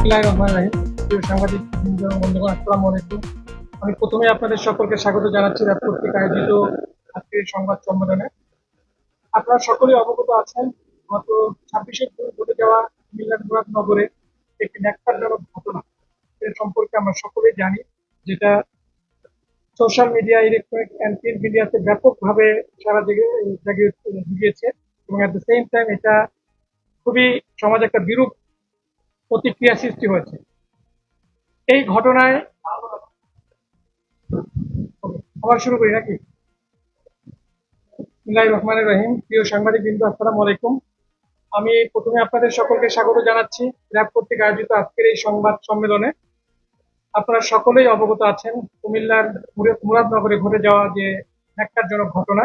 বিসমিল্লাহির রহমানির রহিম প্রিয় সাংবাদিক বন্ধুগণ, আসসালামু আলাইকুম। আমি প্রথমে আপনাদের সকলকে স্বাগত জানাচ্ছি রাত কর্তৃক আয়োজিত আজকের সংবাদ সম্মেলনে। আপনারা সকলেই অবগত আছেন, গত ছাব্বিশে জুন ঘটে যাওয়া কুমিল্লার মুরাদনগরে একটি ন্যাক্কারজনক ঘটনা। এর সম্পর্কে আমরা সকলেই জানি, যেটা social media, electronic and print মিডিয়াতে ব্যাপকভাবে সারা জেগে, জাগিয়ে জুগিয়েছে এবং অ্যাট দ্য সেম টাইম এটা খুবই সমাজ একটা বিরূপ প্রতিক্রিয়া সৃষ্টি হয়েছে। এই ঘটনায় আবার শুরু করি নাকি? রহমানির রহিম। প্রিয় সাংবাদিক বিন্দু আসসালাম আলাইকুম। আমি প্রথমে আপনাদের সকলকে স্বাগত জানাচ্ছি। র্যাব কর্তৃক আয়োজিত আজকের এই সংবাদ সম্মেলনে আপনারা সকলেই অবগত আছেন কুমিল্লার মুরাদনগরে ঘটে যাওয়া যে ন্যাক্কারজনক ঘটনা।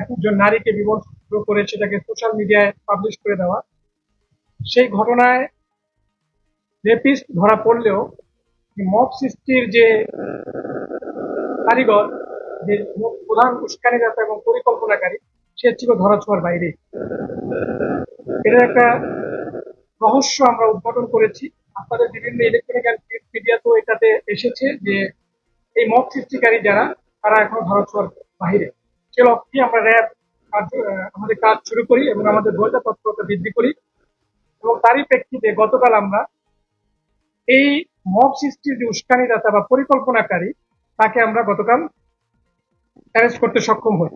একজন নারীকে বিভক্ত করে সেটাকে সোশ্যাল মিডিয়ায় পাবলিশ করে দেওয়া। সেই ঘটনায় রেপিস্ট ধরা পড়লেও মব সৃষ্টির যে কারিগর, যে প্রধান উস্কানিদাতা এবং পরিকল্পনাকারী, সে ছিল ধরা ছোঁয়ার বাইরে। এটার একটা রহস্য আমরা উদ্ঘাটন করেছি। আপনাদের বিভিন্ন ইলেকট্রনিক অ্যান্ড মিডিয়াতেও এটাতে এসেছে যে এই মব সৃষ্টিকারী যারা, তারা এখনও ধরা ছোঁয়ার বাহিরে সে লক্ষ্যে আমরা র্যাব আমাদের কাজ শুরু করি এবং আমাদের গোয়েন্দা তৎপরতা বৃদ্ধি করি। এবং তারই প্রেক্ষিতে গতকাল আমরা এই মব সৃষ্টির যে উস্কানিদাতা বা পরিকল্পনাকারী, তাকে আমরা গতকাল অ্যারেস্ট করতে সক্ষম হই।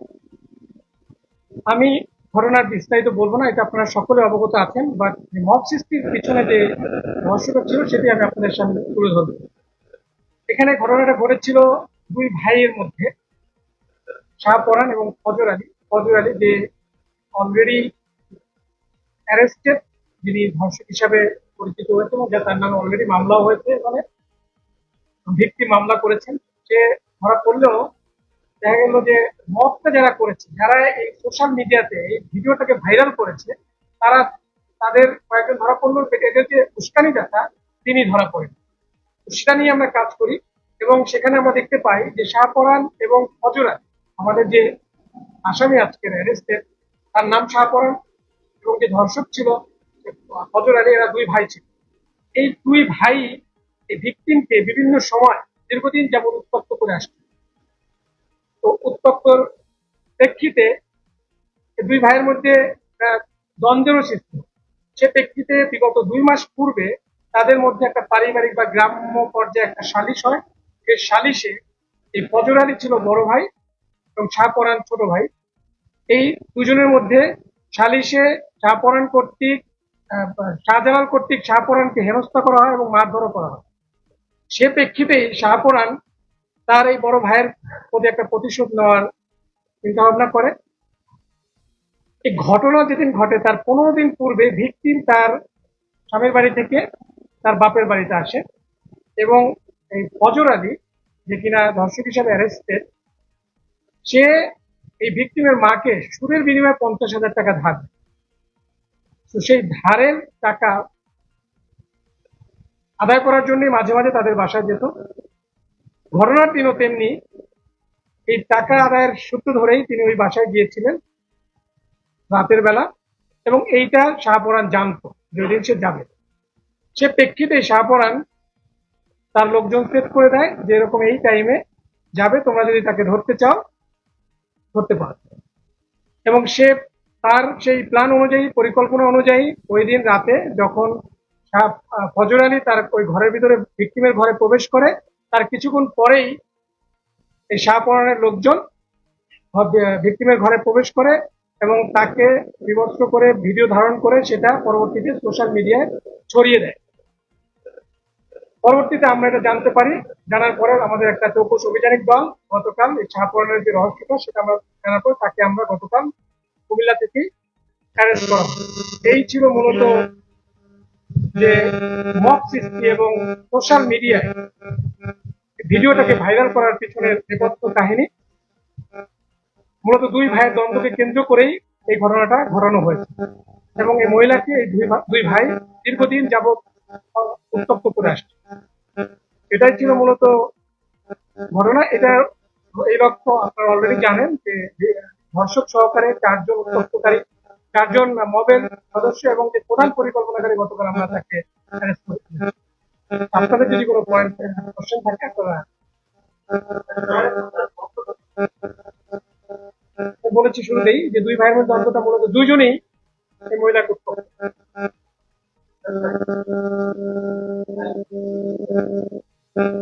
আমি ঘটনার বিস্তারিত বলব না, এটা আপনারা সকলে অবগত আছেন বাট মব সৃষ্টির পিছনে যে রহস্যটা ছিল, সেটি আমি আপনাদের সামনে তুলে ধরব। এখানে ঘটনাটা ঘটেছিল দুই ভাইয়ের মধ্যে শাহপরান এবং ফজর আলী। ফজর আলী যে অলরেডি অ্যারেস্টেড যিনি ধর্ষক হিসাবে পরিচিত হয়েছে এবং যা তার নামে অলরেডি মামলাও হয়েছে এখানে ভিত্তি মামলা করেছেন, সে ধরা পড়লেও দেখা গেল যে মতটা যারা করেছে, যারা এই সোশ্যাল মিডিয়াতে এই ভিডিওটাকে ভাইরাল করেছে, তারা তাদের কয়েকজন ধরা পড়ল এদের যে উস্কানি দাতা, তিনি ধরা পড়েন। সেটা নিয়ে আমরা কাজ করি এবং সেখানে আমরা দেখতে পাই যে শাহপরান এবং ফজরা আমাদের যে আসামি আজকের অ্যারেস্টেড তার নাম শাহপরান এবং যে ধর্ষক ছিল ফজর আলী এরা দুই ভাই ছিল। এই দুই ভাই, এই ভিকটিমকে বিভিন্ন সময় দীর্ঘদিন যেমন উত্তপ্ত করে আসছে তো উত্তপ্তর প্রেক্ষিতে দুই ভাইয়ের মধ্যে দ্বন্দ্বেরও সৃষ্টি সে প্রেক্ষিতে বিগত দুই মাস পূর্বে তাদের মধ্যে একটা পারিবারিক বা গ্রাম্য পর্যায়ে একটা সালিশ হয়। সেই সালিশে এই ফজর আলী ছিল বড় ভাই এবং শাহপরান ছোট ভাই। এই দুজনের মধ্যে সালিশে শাহপরান কর্তৃক শাহজালাল কর্তৃক শাহপরানকে হেনস্থা করা হয় এবং মারধরও করা হয় সে প্রেক্ষিতেই শাহপরান তার এই বড় ভাইয়ের প্রতি একটা প্রতিশোধ নেওয়ার চিন্তা ভাবনা করে এই ঘটনা যেদিন ঘটে, তার পনেরো দিন পূর্বে ভিকটিম তার স্বামীর বাড়ি থেকে তার বাপের বাড়িতে আসে এবং এই ফজর আলী, যে কিনা ধর্ষক হিসাবে অ্যারেস্টেড সে এই ভিকটিমের মাকে সুদের বিনিময়ে পঞ্চাশ হাজার টাকা ধার দেয়। তো সেই ধারের টাকা আদায় করার জন্য মাঝে মাঝে তাদের বাসায় যেত। ঘটনার দিনও তেমনি এই টাকা আদায়ের সূত্র ধরেই তিনি ওই বাসায় গিয়েছিলেন রাতের বেলা এবং এইটা শাহপরান জানতো, যেদিন সে যাবে। সে প্রেক্ষিতে শাহপরান তার লোকজন সেট করে দেয়, যে এরকম এই টাইমে যাবে, তোমরা যদি তাকে ধরতে চাও, ধরতে পারো। এবং সে তার সেই প্ল্যান অনুযায়ী, পরিকল্পনা অনুযায়ী ওই দিন রাতে যখন ফজর আলী তার ওই ঘরের ভিতরে ভিক্টিমের ঘরে প্রবেশ করে, তার কিছুক্ষণ পরেই এই শাহপরানের লোকজন ভিক্টিমের ঘরে প্রবেশ করে এবং তাকে বিভক্ত করে, ভিডিও ধারণ করে সেটা পরবর্তীতে সোশ্যাল মিডিয়ায় ছড়িয়ে দেয়। পরবর্তীতে আমরা এটা জানতে পারি, জানার পরে আমাদের একটা চৌকস অভিযানিক দল গতকাল এই শাহপরানের যে রহস্যটা সেটা আমরা জানার পর তাকে আমরা গতকাল কুমিল্লা থেকে অ্যারেস্ট করা এই ছিল মূলত যে মব সৃষ্টি এবং সোশ্যাল মিডিয়ায় ভিডিওটাকে ভাইরাল করার পিছনে নেপথ্য কাহিনী। মূলত দুই ভাইয়ের দ্বন্দ্বকে কেন্দ্র করেই এই ঘটনাটা ঘটানো হয়েছে। এবং এই মহিলাকে এই দুই ভাই দীর্ঘদিন যাবৎ উত্তপ্ত করে আসছে। এটাই ছিল মূলত ঘটনা। এটা এই লক্ষ্য আপনারা অলরেডি জানেন যে ধর্ষক সহকারে চারজন উত্তপ্তকারী চারজন মবের সদস্য এবং যে প্রধান পরিকল্পনাকারী গতকাল আমরা তাকে করতে আপনাদের যদি কোনো পয়েন্ট কোশ্চেন থাকে আপনারা বলেছি শুরুতেই যে দুই ভাইয়ের মধ্যে অন্তত মূলত দুইজনেই এই মহিলাকে উত্তপ্ত দেখুন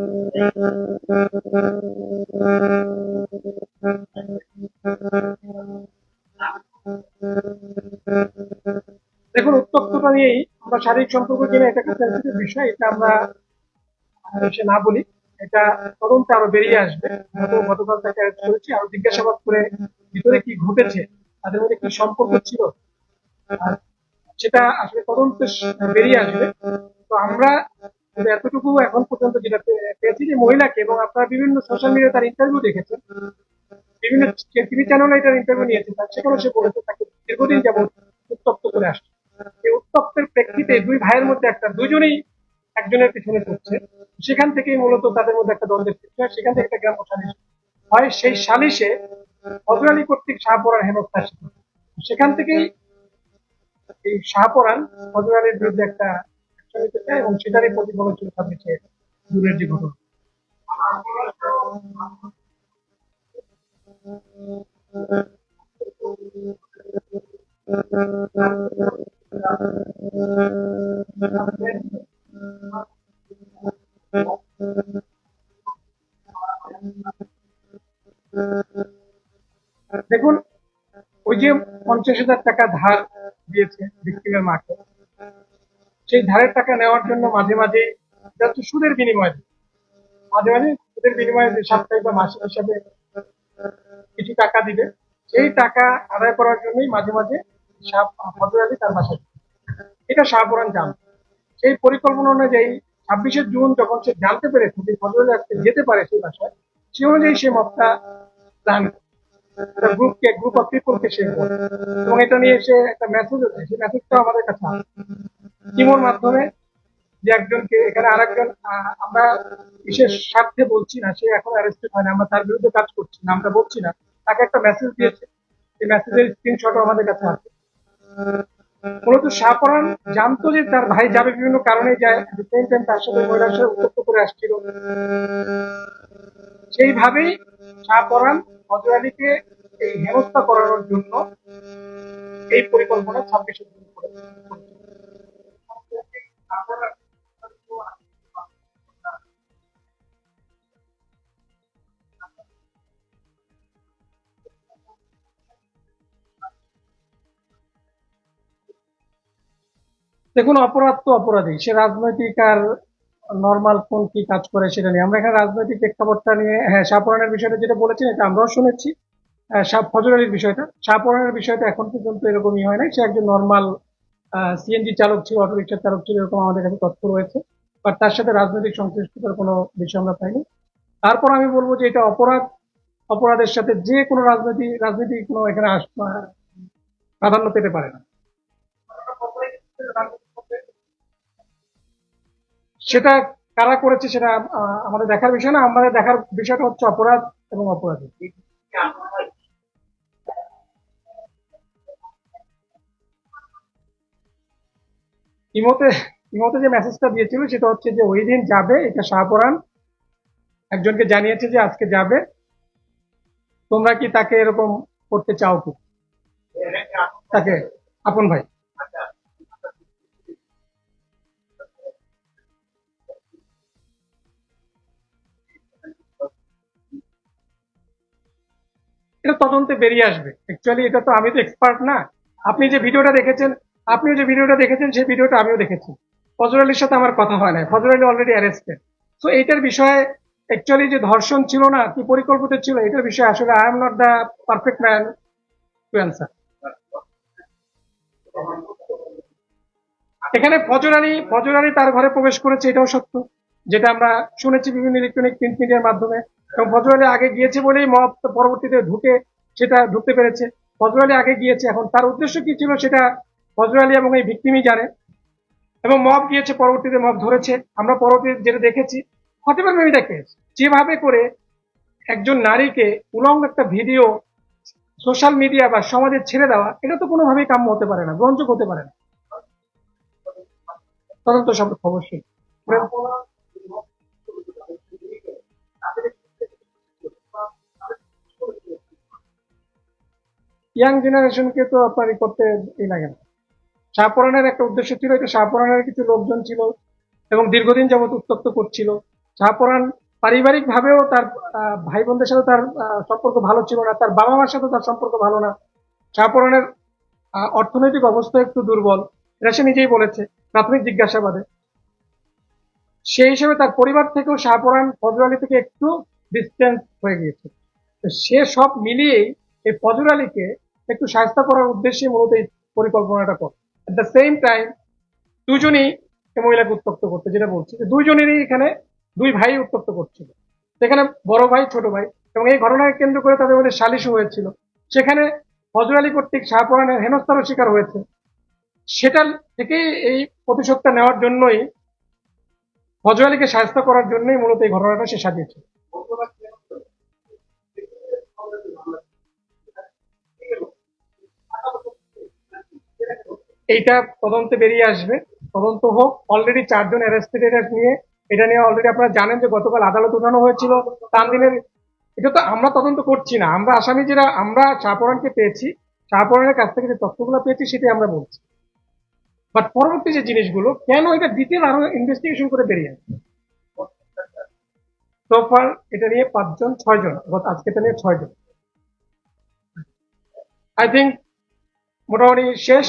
উত্তপ্ততা নিয়েই আমরা শারীরিক সম্পর্ক এটা একটা sensitive বিষয়, এটা আমরা সে না বলি, এটা তদন্তে আরও বেরিয়ে আসবে। গত- গতকাল তাকে arrest করেছি, আরও জিজ্ঞাসাবাদ করে ভিতরে কি ঘটেছে, তাদের মধ্যে কি সম্পর্ক ছিল সেটা আসলে তদন্তে বেরিয়ে আসবে। তো আমরা এতটুকু এখন পর্যন্ত যেটা পেয়েছি যে মহিলাকে এবং আপনারা বিভিন্ন সোশ্যাল মিডিয়ায় তার ইন্টারভিউ দেখেছেন। বিভিন্ন টিভি চ্যানেলে এটার ইন্টারভিউ নিয়েছে সেখানে সে বলেছে তাকে দীর্ঘদিন যেমন উত্তপ্ত করে আসছে। এই উত্তপ্তের প্রেক্ষিতে দুই ভাইয়ের মধ্যে একটা, দুজনেই একজনের পিছনে পড়ছে। সেখান থেকেই মূলত তাদের মধ্যে একটা দ্বন্দ্বের সৃষ্টি হয়। সেখান থেকে একটা গ্রাম সালিশ হয়। সেই সালিশে হজরালি কর্তৃক শাহপরান হেনস্থার শিকার সেখান থেকেই এই শাহপরান হজরালির বিরুদ্ধে একটা সেটারই প্রতিফলন ছিল যে ঘটনা। দেখুন, ওই যে পঞ্চাশ হাজার টাকা ধার দিয়েছে ভিক্টিমের মাকে সেই ধারের টাকা নেওয়ার জন্য মাঝে মাঝে হচ্ছে সুদের বিনিময়ে মাঝে মাঝে সুদের বিনিময়ে যে সাপ্তাহিক বা মাসিক হিসাবে কিছু টাকা দিবে, সেই টাকা আদায় করার জন্যই মাঝে মাঝে ফজর তার বাসায় এটা শাহপুরান জান। সেই পরিকল্পনা অনুযায়ী ছাব্বিশে জুন যখন সে জানতে পেরেছে যে ফজর আজকে যেতে পারে সেই বাসায়, সে অনুযায়ী সে মতটা প্ল্যান গ্রুপকে গ্রুপ অফ পিপলকে করে এবং এটা নিয়ে সে একটা মেসেজ আছে। সেই মেসেজটা আমাদের কাছে ইমোর মাধ্যমে যে একজনকে, এখানে আরেকজন আমরা বিশেষ স্বার্থে বলছি না, সে এখন অ্যারেস্টেড হয়নি আমরা তার বিরুদ্ধে কাজ করছি না, আমরা বলছি না। তাকে একটা মেসেজ দিয়েছে। সেই মেসেজের স্ক্রিনশট আমাদের কাছে আছে। মূলত শাহপরান জানতো যে তার ভাই যাবে বিভিন্ন কারণে যায় সেম টাইম তার সাথে মহিলার সাথে উত্তপ্ত করে আসছিল। সেইভাবেই শাহপরান হজর আলীকে এই হেনস্থা করানোর জন্য এই পরিকল্পনা ছাব্বিশে জুন দেখুন, অপরাধ তো অপরাধী। সে রাজনৈতিক আর নর্মাল কোন কি কাজ করে সেটা নিয়ে। আমরা এখানে রাজনৈতিক প্রেক্ষাপটটা নিয়ে হ্যাঁ শাহপুরানের বিষয়টা যেটা বলেছেন, এটা আমরাও শুনেছি। শাহ ফজর আলীর বিষয়টা। শাহপুরানের বিষয়টা এখন পর্যন্ত এরকমই হয় না সে একজন নর্মাল সিএনজি চালক ছিল অটো রিক্সার চালক ছিল, এরকম আমাদের কাছে তথ্য রয়েছে। বাট তার সাথে রাজনৈতিক সংশ্লিষ্টতার কোনো বিষয় আমরা পাইনি। তারপর আমি বলব যে এটা অপরাধ। অপরাধের সাথে যে কোনো রাজনীতি রাজনীতি কোনো এখানে আস- প্রাধান্য পেতে পারে না। সেটা কারা করেছে সেটা আমাদের দেখার বিষয় না। আমাদের দেখার বিষয়টা হচ্ছে অপরাধ এবং অপরাধী। ইমোতে ইমোতে যে মেসেজটা দিয়েছিল সেটা হচ্ছে যে ওই দিন যাবে, এটা শাহপরান একজনকে জানিয়েছে যে আজকে যাবে। তোমরা কি তাকে এরকম করতে চাও কি? তাকে, আপন ভাই। এটা তদন্তে বেরিয়ে আসবে। অ্যাকচুয়ালি এটা তো আমি তো এক্সপার্ট না। আপনি যে ভিডিওটা দেখেছেন আপনিও যে ভিডিওটা দেখেছেন সেই ভিডিওটা আমিও দেখেছি। ফজর আলীর সাথে আমার কথা হয় না ফজর আলী অলরেডি অ্যারেস্টেড তো এইটার বিষয়ে অ্যাকচুয়ালি যে ধর্ষণ ছিল না, কি পরিকল্পিত ছিল এটার বিষয়ে আসলে I am not the perfect man to answer এখানে ফজর আলী ফজর আলী তার ঘরে প্রবেশ করেছে, এটাও সত্য। যেটা আমরা শুনেছি বিভিন্ন ইলেকট্রনিক প্রিন্ট মিডিয়ার মাধ্যমে। এবং ফজর আলী আগে গিয়েছে বলেই মব পরবর্তীতে ঢুকে সেটা ঢুকতে পেরেছে। ফজর আলী আগে গিয়েছে। এখন তার উদ্দেশ্য কি ছিল সেটা ফজর আলী এবং এই ভিক্টিমই জানে। এবং মব গিয়েছে, পরবর্তীতে মব ধরেছে। আমরা পরবর্তীতে যেটা দেখেছি পারে আমি দেখে যেভাবে করে একজন নারীকে উলঙ্গ একটা ভিডিও সোশ্যাল মিডিয়া বা সমাজে ছেড়ে দেওয়া, এটা তো কোনোভাবেই কাম্য হতে পারে না, গ্রহণযোগ্য হতে পারে না। তদন্ত সাপেক্ষ অবশ্যই ইয়াং জেনারেশনকে তো আপনার করতে লাগে না। শাহপরানের একটা উদ্দেশ্য ছিল এটা শাহপরানের কিছু লোকজন ছিল এবং দীর্ঘদিন যাবত উত্তক্ত করছিল। শাহপরান পারিবারিক ভাবেও তার ভাই বোনদের সাথে তার সম্পর্ক ভালো ছিল না তার বাবা মার সাথে তার সম্পর্ক ভালো না। শাহপরানের আহ, অর্থনৈতিক অবস্থা একটু দুর্বল এটা সে নিজেই বলেছে প্রাথমিক জিজ্ঞাসাবাদে। সেই হিসেবে তার পরিবার থেকেও শাহপরান ফজর আলী থেকে একটু ডিস্টেন্স হয়ে গিয়েছে। সে সব মিলিয়েই এই ফজর আলীকে একটু সাহায্য করার উদ্দেশ্যে মূলত এই পরিকল্পনাটা করে। এট দ্য সেম টাইম দুজনেই মহিলাকে উত্তক্ত করতে, যেটা বলছি, যে দুইজনেরই এখানে দুই ভাই উত্তক্ত করছিল। সেখানে বড় ভাই, ছোট ভাই, এবং এই ঘটনাকে কেন্দ্র করে তাদের মধ্যে সালিশও হয়েছিল। সেখানে হজর আলী কর্তৃক শাহপরানের হেনস্থারও শিকার হয়েছে। সেটা থেকেই এই প্রতিশোধটা নেওয়ার জন্যই হজর আলীকে সাহায্য করার জন্যই মূলত এই ঘটনাটা সে সাজিয়েছে এইটা তদন্তে বেরিয়ে আসবে। তদন্ত হোক অলরেডি চারজন অ্যারেস্টেড নিয়ে এটা নিয়ে অলরেডি আপনারা জানেন যে গতকাল আদালত উঠানো হয়েছিল। তানদিনের এটা তো আমরা তদন্ত করছি না। আমরা আসামি যারা, আমরা শাহপরানকে পেয়েছি। শাহপরানের কাছ থেকে যে তথ্যগুলো পেয়েছি সেটাই আমরা বলছি। বাট পরবর্তী যে জিনিসগুলো, কেন এটা ডিটেল আরও ইনভেস্টিগেশন করে বেরিয়ে আসবে? সোফার এটা নিয়ে পাঁচজন, ছয়জন আজকে এটা নিয়ে ছয়জন। আই থিঙ্ক মোটামুটি শেষ।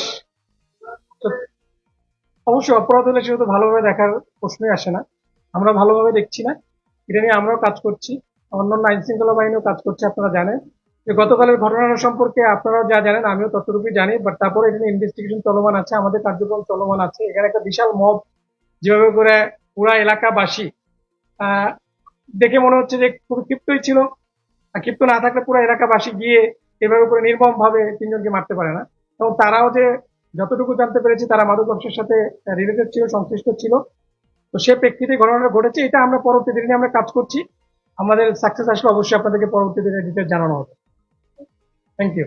অবশ্যই অপরাধ হলে সেহেতু ভালোভাবে দেখার প্রশ্নই আসে না। আমরা ভালোভাবে দেখছি না। এটা নিয়ে আমরাও কাজ করছি। অন্যান্য আইন শৃঙ্খলা বাহিনীও কাজ করছে, আপনারা জানেন। যে গতকালের ঘটনা সম্পর্কে আপনারা যা জানেন, আমিও ততটুকুই জানি বাট তারপরে এখানে ইনভেস্টিগেশন চলমান আছে, আমাদের কার্যক্রম চলমান আছে। এখানে একটা বিশাল মব যেভাবে করে পুরা এলাকাবাসী দেখে মনে হচ্ছে যে খুব ক্ষিপ্তই ছিল। ক্ষিপ্ত না থাকলে পুরো এলাকাবাসী গিয়ে এভাবে করে নির্মম ভাবে তিনজনকে মারতে পারে না। এবং তারাও যে যতটুকু জানতে পেরেছি, তারা মাদক ব্যবসার সাথে রিলেটেড ছিল, সংশ্লিষ্ট ছিল। তো সে প্রেক্ষিতে ঘটনাটা ঘটেছে, এটা আমরা পরবর্তী দিনে আমরা কাজ করছি। আমাদের সাকসেস আসলে অবশ্যই আপনাদেরকে পরবর্তী দিনে ডিটেল জানানো হবে। Thank you